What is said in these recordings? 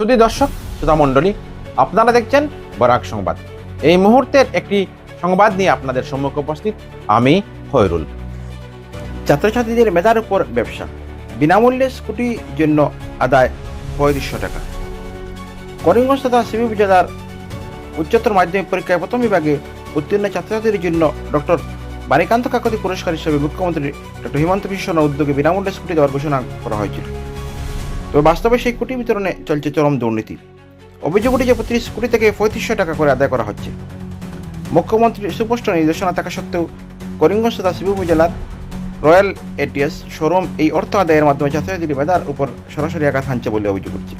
শুধু দর্শক, শ্রোতা মণ্ডলী, আপনারা দেখছেন বরাক সংবাদ। এই মুহূর্তের একটি সংবাদ নিয়ে আপনাদের সম্মুখে উপস্থিত আমি খয়রুল ছাত্রছাত্রীদের মেধার উপর ব্যবসা। বিনামূল্যে স্কুটির জন্য আদায় পঁয়ত্রিশশো টাকা। করিমগঞ্জ তথা সিবি জেলার উচ্চতর মাধ্যমিক পরীক্ষায় প্রথম বিভাগে উত্তীর্ণ ছাত্রছাত্রীদের জন্য ডক্টর বাণীকান্ত কাকতি পুরস্কার হিসেবে মুখ্যমন্ত্রী ডক্টর হিমন্ত বিশ্ব উদ্যোগে বিনামূল্যে স্কুটি দেওয়ার ঘোষণা করা হয়েছিল। তবে বাস্তবে সেই স্কুটি বিতরণে চলছে চরম দুর্নীতি। অভিযোগ উঠেছে প্রতি কোটি থেকে পঁয়ত্রিশশো টাকা করে আদায় করা হচ্ছে। মুখ্যমন্ত্রীর সুস্পষ্ট নির্দেশনা থাকা সত্ত্বেও করিমগঞ্জ তথা শিবভূমি জেলার রয়্যাল এটিএস শোরুম এই অর্থ আদায়ের মাধ্যমে ছাত্রছাত্রীদের মেধার উপর সরাসরি আঘাত হানছে বলে অভিযোগ উঠছে।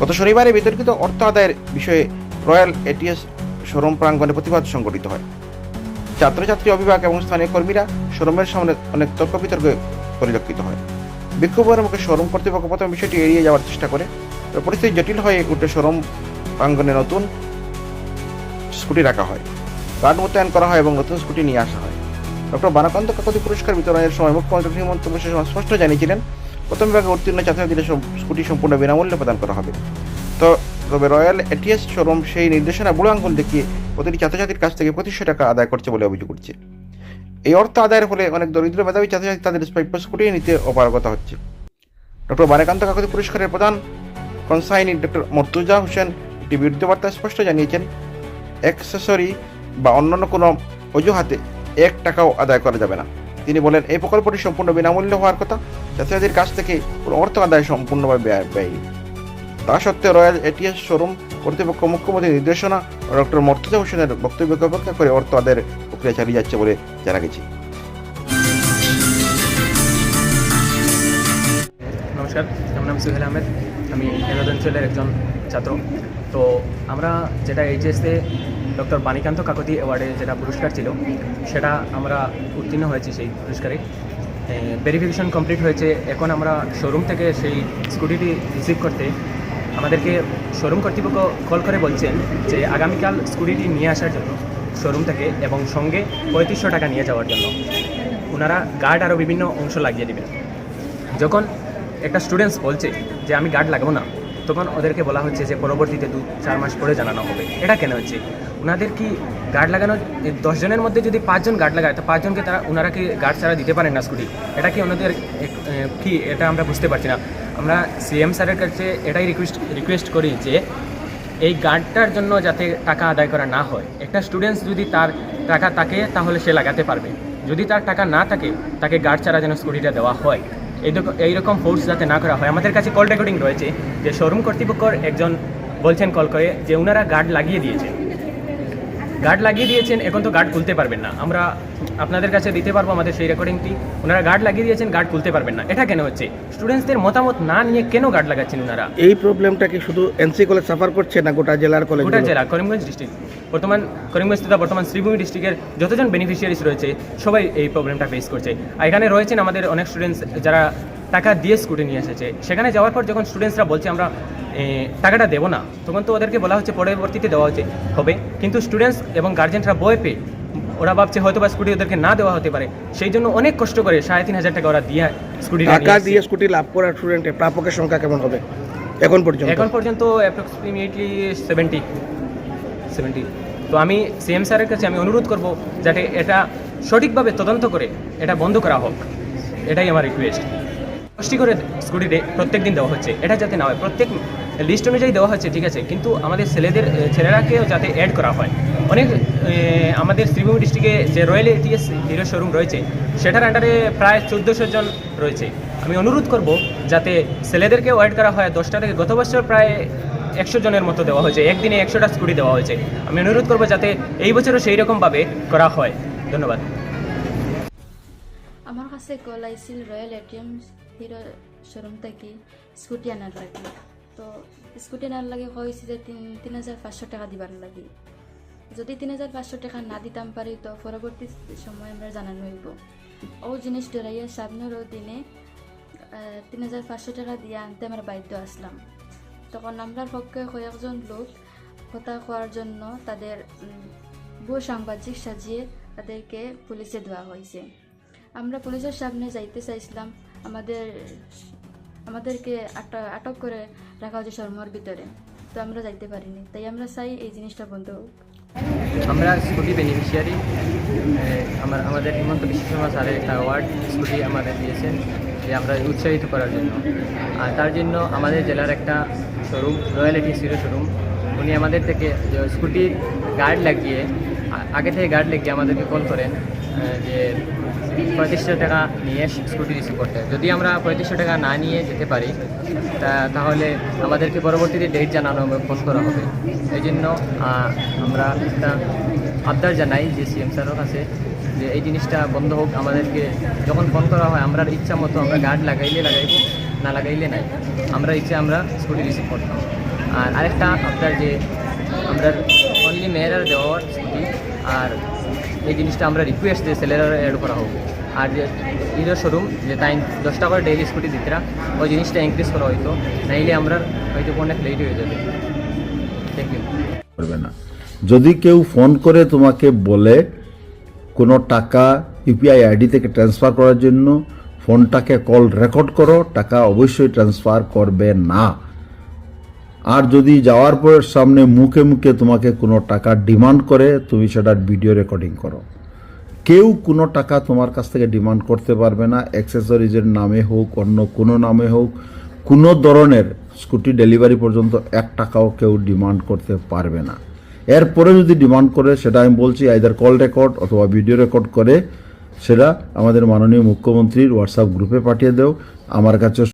গত শনিবারে বিতর্কিত অর্থ আদায়ের বিষয়ে রয়্যাল এটিএস শোরুম প্রাঙ্গণে প্রতিবাদ সংগঠিত হয়। ছাত্রছাত্রী অভিভাবক এবং স্থানীয় কর্মীরা শোরুমের সামনে অনেক তর্ক বিতর্কে পরিলক্ষিত হয়। বিক্ষোভের মুখে শোরুম কর্তৃপক্ষ প্রথম বিষয়টি এড়িয়ে যাওয়ার চেষ্টা করে। পরিস্থিতি জটিল হয়ে উঠে শোরুম প্রাঙ্গণে নতুন স্কুটি রাখা হয়। গার্ড মোতায়েন করা হয় এবং নতুন স্কুটি নিয়ে আসা হয়। ডক্টর বানাকান্ত কাকতি পুরস্কার বিতরণের সময় মুখ্যমন্ত্রী হিমন্ত বিশ্ব স্পষ্ট জানিয়েছিলেন, প্রথম বিভাগে উত্তীর্ণ ছাত্রছাত্রীদের স্কুটি সম্পূর্ণ বিনামূল্যে প্রদান করা হবে। তো তবে রয়্যাল এটিএস শোরুম সেই নির্দেশনা বুড়ো আঙ্গুল দেখিয়ে প্রতিটি ছাত্রছাত্রীর কাছ থেকে পঁচিশশো টাকা আদায় করছে বলে অভিযোগ উঠছে। এই অর্থ আদায়ের ফলে অনেক দরিদ্র মেধাবী ছাত্রছাত্রী তাদের প্রাপ্য স্কুটি নিতে অপারগতা হচ্ছে। ডক্টর বানাকান্ত কাকতি পুরস্কারের প্রধান কনসাইনি ডক্টর মর্তুজা হোসেন একটি বিরুদ্ধ বার্তা স্পষ্ট জানিয়েছেন, অ্যাক্সেসরি বা অন্যান্য কোনো অজুহাতে এক টাকাও আদায় করা যাবে না। তিনি বলেন, এই প্রকল্পটি সম্পূর্ণ বিনামূল্য হওয়ার কথা। ছাত্রছাত্রীর কাছ থেকে কোনো অর্থ আদায় সম্পূর্ণভাবে ব্যয় তা সত্ত্বেও রয়্যাল এটিএস শোরুম কর্তৃপক্ষ মুখ্যমন্ত্রীর নির্দেশনা ডক্টর মর্তুজা হোসেনের বক্তব্যকে অপেক্ষা করে অর্থ আদায়ের প্রক্রিয়া চালিয়ে যাচ্ছে বলে জানা গেছে। নমস্কার, আমার নাম সুহেল আহমেদ। আমি এনাদ অঞ্চলের একজন ছাত্র। তো আমরা যেটা এইচএসে ডক্টর বাণীকান্ত কাকতি অ্যাওয়ার্ডে যেটা পুরস্কার ছিল, সেটা আমরা উত্তীর্ণ হয়েছি সেই পুরস্কারে। ভেরিফিকেশন কমপ্লিট হয়েছে। এখন আমরা শোরুম থেকে সেই স্কুটিটি রিসিভ করতে আমাদেরকে শোরুম কর্তৃপক্ষ কল করে বলছেন যে আগামীকাল স্কুটিটি নিয়ে আসার জন্য শোরুম থেকে এবং সঙ্গে পঁয়ত্রিশশো টাকা নিয়ে যাওয়ার জন্য। ওনারা গার্ড আরও বিভিন্ন অংশ লাগিয়ে দেবেন। যখন একটা স্টুডেন্টস বলছে যে, আমি গার্ড লাগাবো না, তখন ওদেরকে বলা হচ্ছে যে, পরবর্তীতে দু, চার মাস পরে জানানো হবে। এটা কেন হচ্ছে? ওনাদের কি গার্ড লাগানো দশজনের মধ্যে যদি পাঁচজন গার্ড লাগায়, তো পাঁচজনকে তারা ওনারা কি গার্ড ছাড়া দিতে পারেন না স্কুটি এটা কি ওনাদের কি? এটা আমরা বুঝতে পারছি না। আমরা সিএম স্যারের কাছে এটাই রিকোয়েস্ট রিকোয়েস্ট করি যে এই গার্ডটার জন্য যাতে টাকা আদায় করা না হয়। একটা স্টুডেন্টস যদি তার টাকা থাকে, তাহলে সে লাগাতে পারবে। যদি তার টাকা না থাকে, তাকে গার্ড ছাড়া যেন স্কুটিটা দেওয়া হয়। এইরকম এইরকম ফোর্স যাতে না করা হয়। আমাদের কাছে কল রেকর্ডিং রয়েছে যে শোরুম কর্তৃপক্ষর একজন বলছেন কল করে যে ওনারা গার্ড লাগিয়ে দিয়েছেন গার্ড লাগিয়ে দিয়েছেন এখন তো গার্ড খুলতে পারবেন না। আমরা আপনাদের কাছে দিতে পারব আমাদের সেই রেকর্ডিংটি ওনারা গার্ড লাগিয়ে দিয়েছেন গার্ড খুলতে পারবেন না। এটা কেন হচ্ছে? স্টুডেন্টসদের মতামত না নিয়ে কেন গার্ড লাগাচ্ছেন ওনারা? এই প্রবলেমটা কি শুধু এনসি কলেজ সাফার করছে না গোটা জেলার কলেজ গোটা জেলা করিমগঞ্জ ডিস্ট্রিক্ট বর্তমান করিমগঞ্জ তথা বর্তমান শ্রীভূমি ডিস্ট্রিক্টের যতজন বেনিফিশিয়ারিস রয়েছে সবাই এই প্রবলেমটা ফেস করছে। আর এখানে রয়েছেন আমাদের অনেক স্টুডেন্টস যারা টাকা দিয়ে স্কুটি নিয়ে এসেছে। সেখানে যাওয়ার পর যখন স্টুডেন্টসরা বলছে আমরা টাকাটা দেবো না তখন তো ওদেরকে বলা হচ্ছে পরবর্তীতে দেওয়া হচ্ছে হবে। কিন্তু স্টুডেন্টস এবং গার্জেনরা বই পেয়ে ওরা ভাবছে হয়তো বা স্কুটি ওদেরকে না দেওয়া হতে পারে। সেই জন্য অনেক কষ্ট করে সাড়ে তিন হাজার টাকা ওরা দিয়ে স্কুটি টাকা দিয়ে স্কুটি লাভ করার স্টুডেন্টের প্রাপকের সংখ্যা কেমন হবে? এখন পর্যন্ত? এখন পর্যন্ত অ্যাপ্রক্সিমেটলি সেভেন্টি সেভেন্টি তো আমি সিএম স্যারের কাছে আমি অনুরোধ করব যাতে এটা সঠিকভাবে তদন্ত করে এটা বন্ধ করা হোক। এটাই আমার রিকোয়েস্ট কষ্টি করে স্কুটি প্রত্যেক দিন দেওয়া হচ্ছে। এটা যাতে না হয়, প্রত্যেক লিস্ট অনুযায়ী দেওয়া হচ্ছে, ঠিক আছে? কিন্তু আমাদের ছেলেদের ছেলেরাকেও যাতে অ্যাড করা হয়। অনেক আমাদের শ্রীভূমি ডিস্ট্রিক্টে যে রয়্যাল এটিএস হিরো শোরুম রয়েছে, সেটার আন্ডারে প্রায় চোদ্দোশো জন রয়েছে। আমি অনুরোধ করব যাতে ছেলেদেরকেও অ্যাড করা হয়। দশটা থেকে গত বছর প্রায় একশো জনের মতো দেওয়া হয়েছে। একদিনে একশোটা স্কুটি দেওয়া হয়েছে। আমি অনুরোধ করব যাতে এই বছরও সেই রকমভাবে করা হয়। ধন্যবাদ। আমার কাছে কল আইছিল রয়্যাল এটিএম হিরো শোরুম থেকে স্কুটি আনার লাগে। তো স্কুটি আনার লাগে হয়েছে যে তিন তিন হাজার পাঁচশো টাকা দিবার লাগে। যদি তিন হাজার পাঁচশো টাকা না দিতাম পারি তো পরবর্তী সময় আমরা জানানো হইব ও জিনিস ডরাইয়া সামনেরও দিনে তিন হাজার পাঁচশো টাকা দিয়ে আনতে আমরা বাধ্য আসলাম তখন আমরা পক্ষে কয়েকজন লোক কথা কোয়ার জন্য তাদের ভুয়ো সাংবাদিক সাজিয়ে তাদেরকে পুলিশে দেওয়া হয়েছে আমরা পুলিশের সামনে যাইতে চাইছিলাম। আমাদের, আমাদেরকে আটক আটক করে রাখা হয়েছে শর্মার ভিতরে। তো আমরা যাইতে পারিনি। তাই আমরা চাই এই জিনিসটা বন্ধ হোক। আমরা স্কুটি বেনিফিশিয়ারি আমার, আমাদের হিমন্ত বিশ্ব শর্মা স্যারের একটা অ্যাওয়ার্ড স্কুটি আমাদের দিয়েছেন, যে আমরা উৎসাহিত করার জন্য। আর তার জন্য আমাদের জেলার একটা শোরুম রয়্যালিটি সিরো শোরুম উনি আমাদের থেকে স্কুটির গার্ড লাগিয়ে আগে থেকে গার্ড লাগিয়ে আমাদেরকে কল করেন। যে পঁয়ত্রিশশো টাকা নিয়ে স্কুটি রিসিভ করতে। যদি আমরা পঁয়ত্রিশশো টাকা না নিয়ে যেতে পারি, তা তাহলে আমাদেরকে পরবর্তীতে ডেট জানানো হবে ফোন করা হবে। এই জন্য আমরা একটা আবদার জানাই যে সিএম স্যারের কাছে যে এই জিনিসটা বন্ধ হোক, আমাদেরকে যখন ফোন করা হয়, আমরা ইচ্ছা মতো আমরা গার্ড লাগাইলে লাগাইব, না লাগাইলে নাই। আমরা ইচ্ছা আমরা স্কুটি রিসিভ করতাম। আর আরেকটা আবদার যে আমরা অনলি মেয়েরা দেওয়ার স্কুটি, আর এই জিনিসটা আমরা রিকোয়েস্ট যে ছেলেরা অ্যাড করা হোক। আর যে শোরুম যে তাই দশটা করে ডেইলি স্কুটি দিতরা, ওই জিনিসটা ইনক্রিজ করা হইতো। নাইলে আমরা হয়তো অনেক লেট হয়ে যাবে থ্যাংক ইউ করবে না। যদি কেউ ফোন করে তোমাকে বলে কোনো টাকা ইউপিআই আইডি থেকে ট্রান্সফার করার জন্য ফোনটাকে কল রেকর্ড করো, টাকা অবশ্যই ট্রান্সফার করবে না। আর যদি যাওয়ার পর সামনে মুখে মুখে তোমাকে কোনো টাকা ডিমান্ড করে, তুমি সেটার ভিডিও রেকর্ডিং করো। কেউ কোনো টাকা তোমার কাছ থেকে ডিমান্ড করতে পারবে না। অ্যাক্সেসরিজের নামে হোক, অন্য কোনো নামে হোক, কোনো ধরনের স্কুটি ডেলিভারি পর্যন্ত এক টাকাও কেউ ডিমান্ড করতে পারবে না। এরপরে যদি ডিমান্ড করে, সেটা আমি বলছি আইদার কল রেকর্ড অথবা ভিডিও রেকর্ড করে, সেটা আমাদের মাননীয় মুখ্যমন্ত্রীর হোয়াটসঅ্যাপ গ্রুপে পাঠিয়ে দেও। আমার কাছে